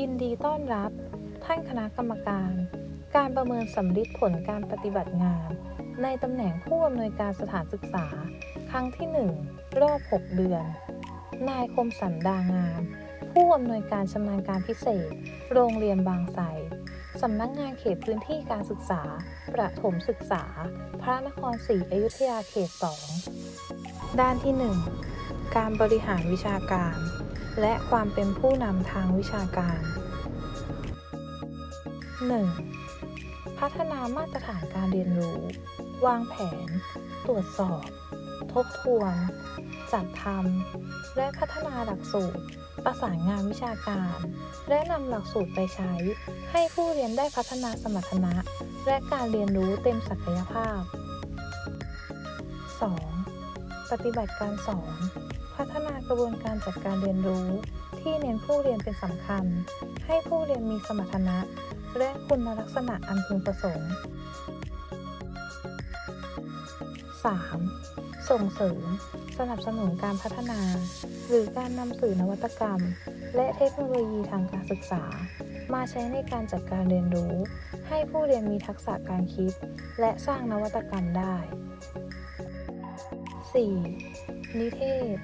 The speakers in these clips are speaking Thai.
ยินดีต้อนรับ ท่านคณะกรรมการ การประเมินสำลิดผลการปฏิบัติงาน ในตำแหน่งผู้อำนวยการสถานศึกษา ครั้งที่ 1 รอบ 6 เดือน นายคมสันดางาม ผู้อำนวยการชำนาญการพิเศษ โรงเรียนบางไทรสำนักงานเขตพื้นที่การศึกษา ประถมศึกษา พระนครศรีอยุธยาเขต 2 ด้านที่ 1 การบริหารวิชาการ และความเป็นผู้นำทางวิชาการ 1. พัฒนามาตรฐานการเรียนรู้ วางแผน ตรวจสอบ ทบทวน จัดทำ และพัฒนาหลักสูตร ประสานงานวิชาการ และนำหลักสูตรไปใช้ ให้ผู้เรียนได้พัฒนาสมรรถนะ และการเรียนรู้เต็มศักยภาพ 2. ปฏิบัติการสอน พัฒนากระบวนการจัดการเรียนรู้ ที่เน้นผู้เรียนเป็นสำคัญ ให้ผู้เรียนมีสมรรถนะ และคุณลักษณะอันพึงประสงค์ 3. ส่งเสริม สนับสนุนการพัฒนา หรือการนำสื่อนวัตกรรม และเทคโนโลยีทางการศึกษา มาใช้ในการจัดการเรียนรู้ ให้ผู้เรียนมีทักษะการคิด และสร้างนวัตกรรมได้ 4. นิเทศ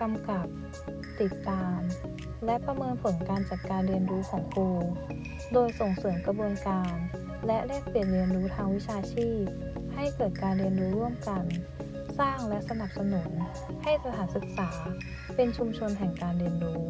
กำกับ ติดตาม และประเมินผลการจัดการเรียนรู้ของครู โดยส่งเสริมกระบวนการ และแลกเปลี่ยนเรียนรู้ทางวิชาชีพ ให้เกิดการเรียนรู้ร่วมกัน สร้างและสนับสนุน ให้สถานศึกษา เป็นชุมชนแห่งการเรียนรู้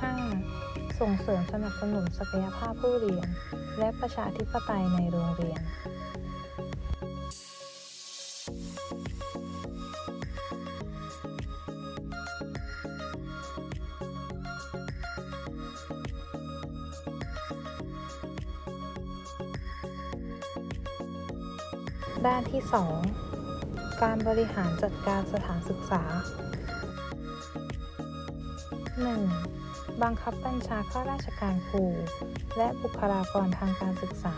5. ส่งเสริมสนับสนุนศักยภาพผู้เรียน และประชาธิปไตยในโรงเรียนด้านที่ 2 การบริหารจัดการสถานศึกษา 1. บังคับบัญชาข้าราชการครู และบุคลากรทางการศึกษา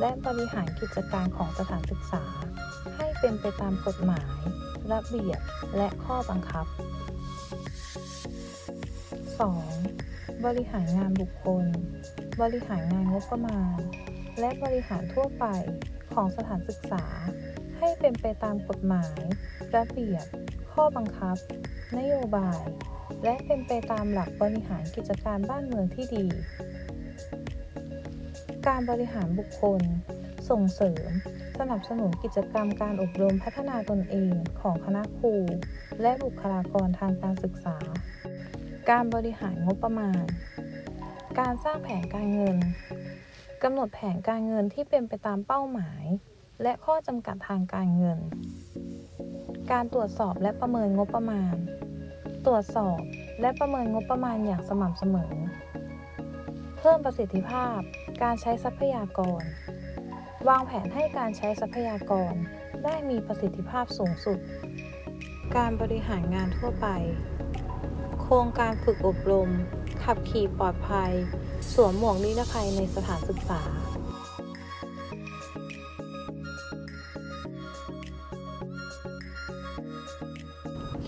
และบริหารกิจการของสถานศึกษา ให้เป็นไปตามกฎหมาย ระเบียบ และข้อบังคับ 2. บริหารงานบุคคล บริหารงานงบประมาณ และบริหารทั่วไปของสถานศึกษา ให้เป็นไปตามกฎหมาย ระเบียบ ข้อบังคับ นโยบาย และเป็นไปตามหลักบริหารกิจการบ้านเมืองที่ดี การบริหารบุคคล ส่งเสริม สนับสนุนกิจกรรมการอบรมพัฒนาตนเองของคณะครู และบุคลากรทางการศึกษา การบริหารงบประมาณ การสร้างแผนการเงินกำหนดแผนการเงินที่เป็นไปตามเป้าหมาย และข้อจำกัดทางการเงิน การตรวจสอบและประเมินงบประมาณ ตรวจสอบและประเมินงบประมาณอย่างสม่ำเสมอ เพิ่มประสิทธิภาพการใช้ทรัพยากร วางแผนให้การใช้ทรัพยากรได้มีประสิทธิภาพสูงสุด การบริหารงานทั่วไป โครงการฝึกอบรม ขับขี่ปลอดภัย สวมหมวกนิรภัยในสถานศึกษา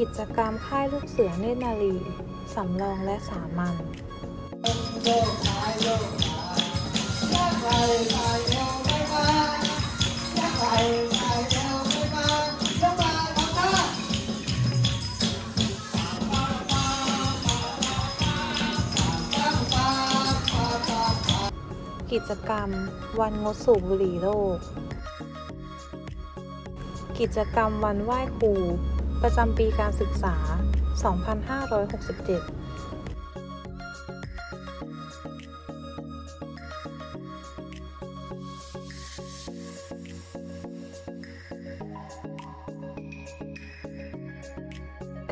กิจกรรมค่ายลูกเสือเนตรนารีสำรองและสามัญกิจกรรม วันงดสูบบุหรี่โลก กิจกรรมวันไหว้ครู ประจำปีการศึกษา 2567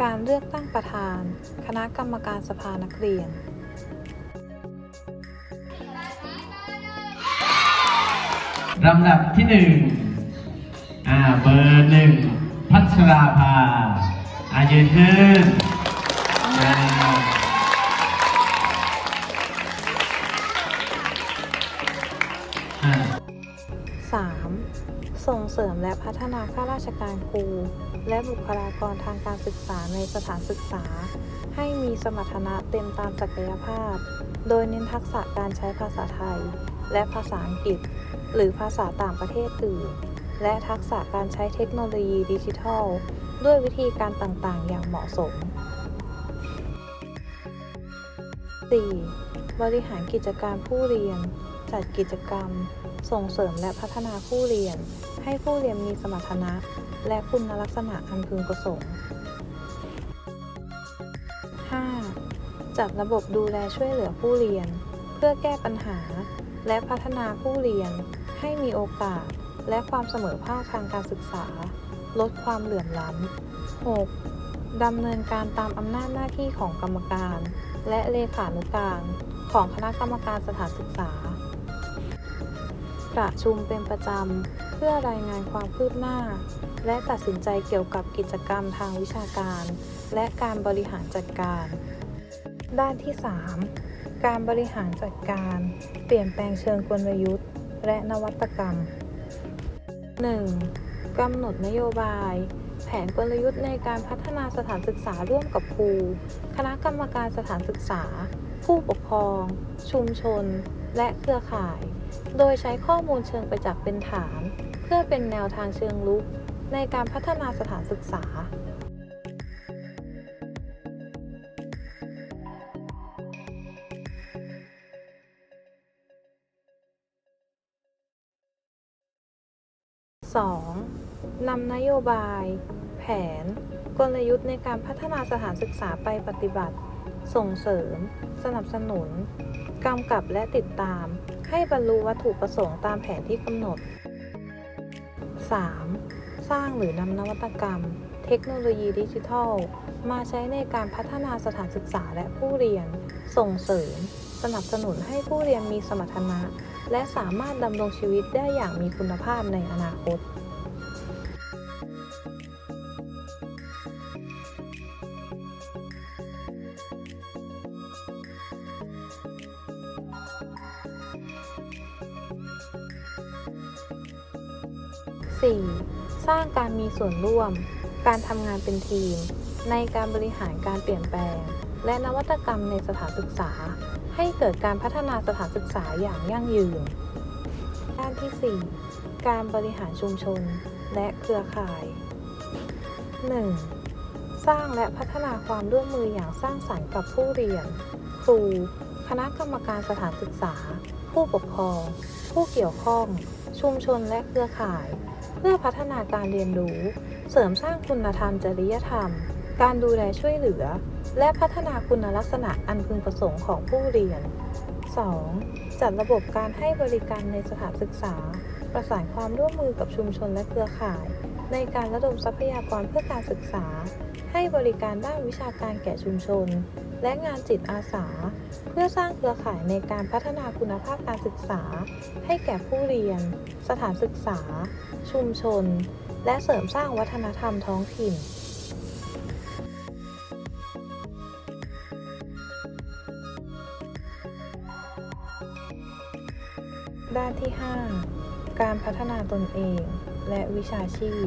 การเลือกตั้งประธาน คณะกรรมการสภานักเรียน ลำดับที่หนึ่งอ่า เบอร์หนึ่ง ราภาอายืนขึ้นอ่าอ่า 3. ส่งเสริมและพัฒนาข้าราชการครู และบุคลากรทางการศึกษาในสถานศึกษา ให้มีสมรรถนะเต็มตามศักยภาพ โดยเน้นทักษะการใช้ภาษาไทย และภาษาอังกฤษ หรือภาษาต่างประเทศอื่น และทักษะการใช้เทคโนโลยีดิจิทัล ด้วยวิธีการต่างๆ อย่างเหมาะสม 4. บริหารกิจการผู้เรียน จัดกิจกรรม ส่งเสริมและพัฒนาผู้เรียน ให้ผู้เรียนมีสมรรถนะ และคุณลักษณะอันพึงประสงค์ 5. จัดระบบดูแลช่วยเหลือผู้เรียน เพื่อแก้ปัญหา และพัฒนาผู้เรียนให้มีโอกาส และความเสมอภาคทางการศึกษา ลดความเหลื่อมล้ำ 6. ดำเนินการตามอำนาจหน้าที่ของกรรมการ และเลขานุการของคณะกรรมการสถานศึกษา ประชุมเป็นประจำ เพื่อรายงานความคืบหน้า และตัดสินใจเกี่ยวกับกิจกรรมทางวิชาการ และการบริหารจัดการ ด้านที่ 3 การบริหารจัดการ เปลี่ยนแปลงเชิงกลยุทธ์ และนวัตกรรม 1. กำหนดนโยบาย แผนกลยุทธ์ในการพัฒนาสถานศึกษาร่วมกับครู คณะกรรมการสถานศึกษา ผู้ปกครอง ชุมชน และเครือข่าย โดยใช้ข้อมูลเชิงประจักษ์เป็นฐาน เพื่อเป็นแนวทางเชิงลุกในการพัฒนาสถานศึกษา 2. นำนโยบาย แผน กลยุทธ์ในการพัฒนาสถานศึกษาไปปฏิบัติ ส่งเสริม สนับสนุน กำกับและติดตาม ให้บรรลุวัตถุประสงค์ตามแผนที่กำหนด 3. สร้างหรือนำนวัตกรรม เทคโนโลยีดิจิทัล มาใช้ในการพัฒนาสถานศึกษาและผู้เรียน ส่งเสริม สนับสนุนให้ผู้เรียนมีสมรรถนะ และสามารถดำรงชีวิตได้อย่างมีคุณภาพในอนาคต 4. สร้างการมีส่วนร่วม การทำงานเป็นทีม ในการบริหารการเปลี่ยนแปลง และนวัตกรรมในสถานศึกษา ให้เกิดการพัฒนาสถานศึกษาอย่างยั่งยืน ด้านที่ 4 การบริหารชุมชนและเครือข่าย 1. สร้างและพัฒนาความร่วมมืออย่างสร้างสรรค์กับผู้เรียน ครู คณะกรรมการสถานศึกษา ผู้ปกครอง ผู้เกี่ยวข้อง ชุมชนและเครือข่าย เพื่อพัฒนาการเรียนรู้ เสริมสร้างคุณธรรมจริยธรรม การดูแลช่วยเหลือ และพัฒนาคุณลักษณะอันพึงประสงค์ของผู้เรียน 2. จัดระบบการให้บริการในสถานศึกษา ประสานความร่วมมือกับชุมชนและเครือข่าย ในการระดมทรัพยากรเพื่อการศึกษา ให้บริการด้านวิชาการแก่ชุมชน และงานจิตอาสา เพื่อสร้างเครือข่ายในการพัฒนาคุณภาพการศึกษา ให้แก่ผู้เรียน สถานศึกษา ชุมชน และเสริมสร้างวัฒนธรรมท้องถิ่น ด้านที่ 5 การพัฒนาตนเองและวิชาชีพ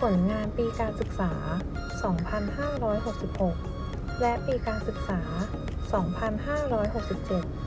ผลงานปีการศึกษา 2566 และปีการศึกษา 2567